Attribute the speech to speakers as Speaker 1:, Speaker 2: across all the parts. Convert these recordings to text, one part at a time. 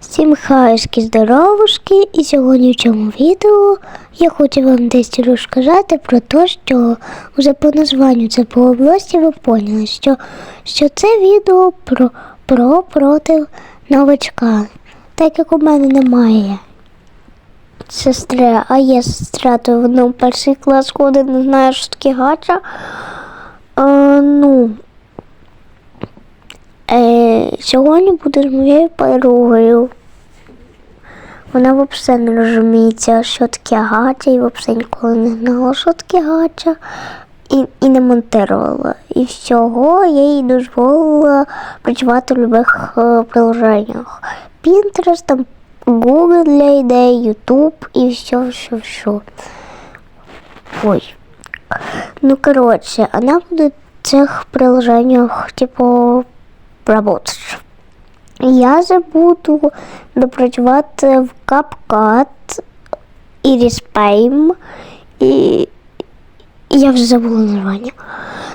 Speaker 1: Всім хайські здоровушки, і сьогодні в цьому відео я хочу вам десь розказати про те, що вже по названню це по області ви поняли, що, що це відео про, про проти новачка. Так як у мене немає сестри, а є сестра, то вона в перший клас ходить, не знає, що таке гача. А, ну, Е, сьогодні буде з моєю подругою. Вона взагалі не розуміється, що таке гача, і взагалі ніколи не знала, що таке гача, і, і не монтувала. І всього я їй дозволила працювати в будь-яких е, приложеннях. Pinterest, там, Google для ідей, YouTube і все, все, все. Ой. Ну, коротше, вона буде в цих приложеннях, типу, работать. Я же буду допрацювати в CapCut і Respaim, і і я вже забула названня.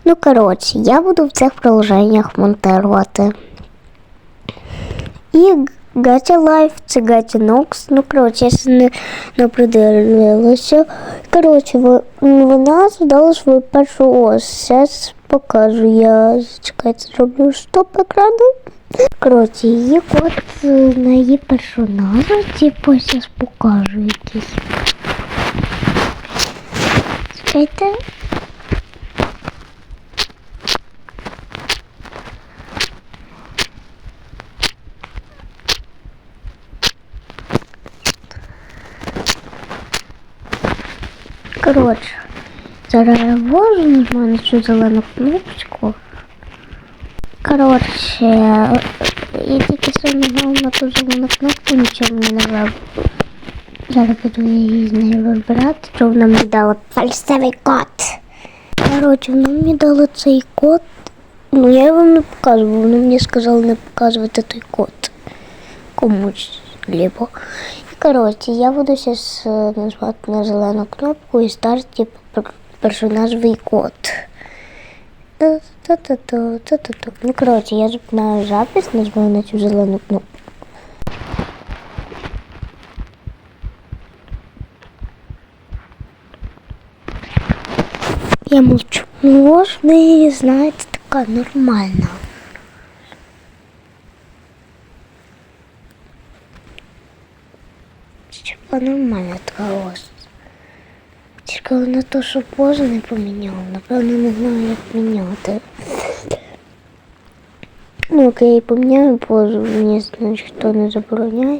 Speaker 1: Ну, коротше, я буду в цих приложеннях монтувати. І Gacha Life, це Gacha Nox. Ну, коротше, я ще не, не придивилася. Коротше, в- вона задала свою першу ось. Зараз покажу. Я чекайте, зроблю стоп екрану. Коротше, її код е, на її персонажа, типу, зараз покажу якийсь. Чекайте. Коротше, зараз я ввожу, нажимаю на цю зелену кнопочку. Коротше, я тільки що нажав на ту зелену кнопку, нічого не нажав. Зараз буду її з нею розбирати, що вона мені дала фальсивий код. Коротше, вона мені дала цей код. Ну я вам не показував, вона мені сказала не показувати той код комусь либо. І коротше, я буду зараз нажимати на зелену кнопку і старті персонажевий код. Ну, коротше, я зупиняю запис, нажимаю на цю зелену кнопку. Я молчу. Ну, ось в неї, знаєте, така нормальна. Типа нормальна така ось. Тільки вона то, що позу не поміняла, напевно, не знаю, як міняти. Ну, окей, я її поміняю позу, мені значить, хто не забороняє.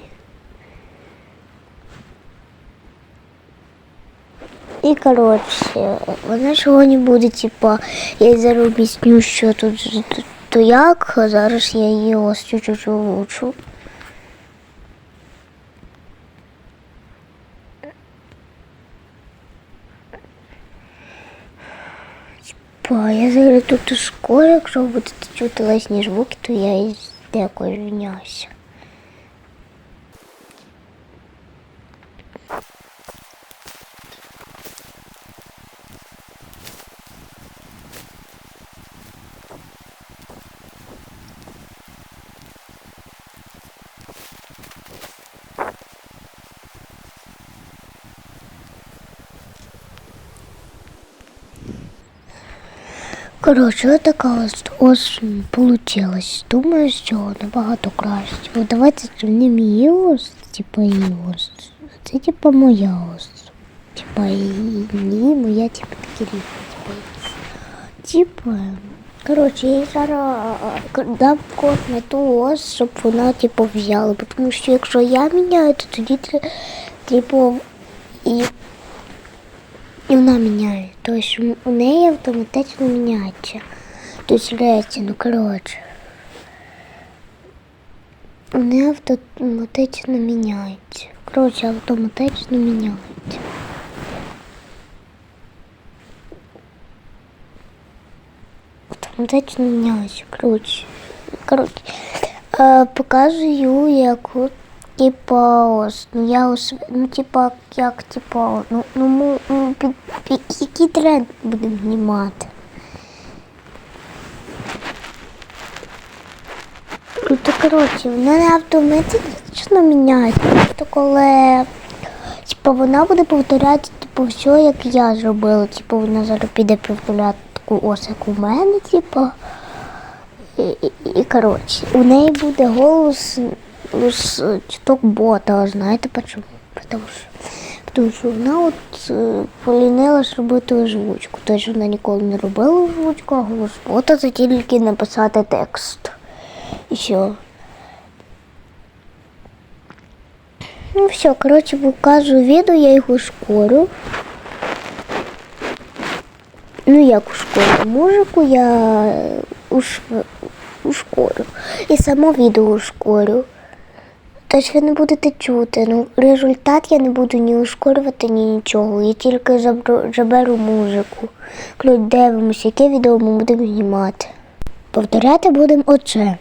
Speaker 1: І коротше, вона сьогодні буде, типа, я зараз об'ясню, що тут то, як, а зараз я її ось чуть-чуть улучшу. Типа, я зараз тут школі, якщо будете чути лесні звуки, то я декою звиняюся. Коротше, ось така ось осінь получилась. Думаю, що набагато краще. От давайте зробимо її ось, типа її ось. А Це типа моя ось. Типа і ні, моя типа такі рівні. Типа. Типа. Коротше, я їй зараз е, дам код на ту ось, щоб вона типу взяла. Бо Тому що якщо я міняю, то тоді тре- типу і і вона міняє. Тобто у неї автоматично міняється. Тобто речі, ну коротше. У неї автоматично міняється. Коротше, автоматично міняється. Автоматично міняється. Коротше. Коротше. Показую, яку Типа, ну я ось, ну типа, як типа, ну ну, ну, ну під, під, який тренд будемо знімати. Ну то коротше, вона не автоматично міняється, То коли типа, вона буде повторяти типу, все, як я зробила. Типу вона зараз піде повторяти таку ось, як у мене, типу. І, і, і коротше, у неї буде голос плюс э, бота, знаєте почому? Потому що, потому що вона от э, полінилась робити озвучку. Тож вона ніколи не робила озвучку, а голос бота це тільки написати текст. І все. Ну все, коротше, показую відео, я його шкорю. Ну, як у школі мужику, я уш... ускорю. І э, само відео ускорю. Та ви не будете чути. Ну, результат я не буду ні ускорювати, ні нічого. Я тільки заберу, заберу музику. Коли дивимося, яке відео ми будемо знімати. Повторяти будемо оце.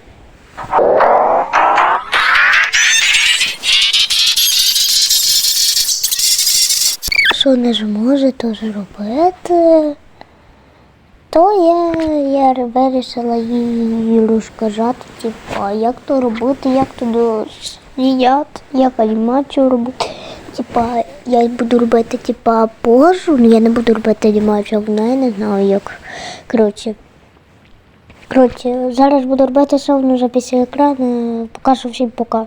Speaker 1: Що не зможе, то зробити. То я я вирішила їй розказати, типу, як то робити, як то до. І я я анімацію роблю. Типа, я буду робити типа пожу, але ну, я не буду робити анімацію, вона я не знаю як. Коротше. Коротше, зараз буду робити, що воно вже після екрану, покажу всім пока.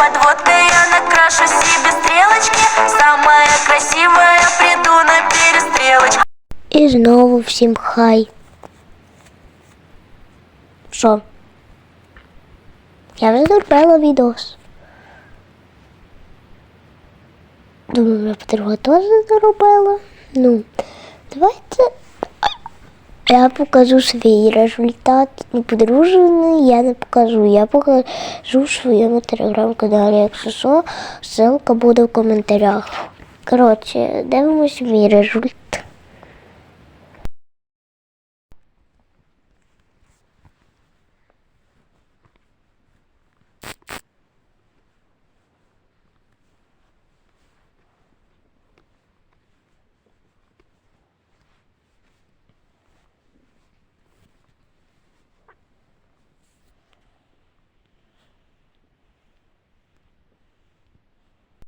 Speaker 2: подводка, я накрашу себе стрелочки. Самая красивая, приду на перестрелочку.
Speaker 1: И знову всем хай. Що? Я вже зробила відос. Думаю, я подруга теж заробила. Ну, давайте. Я покажу свій результат. Ну, подружений я не покажу. Я покажу своєму телеграм-каналі. Якщо що, ссылка буде в коментарях. Коротше, дивимось мій результат.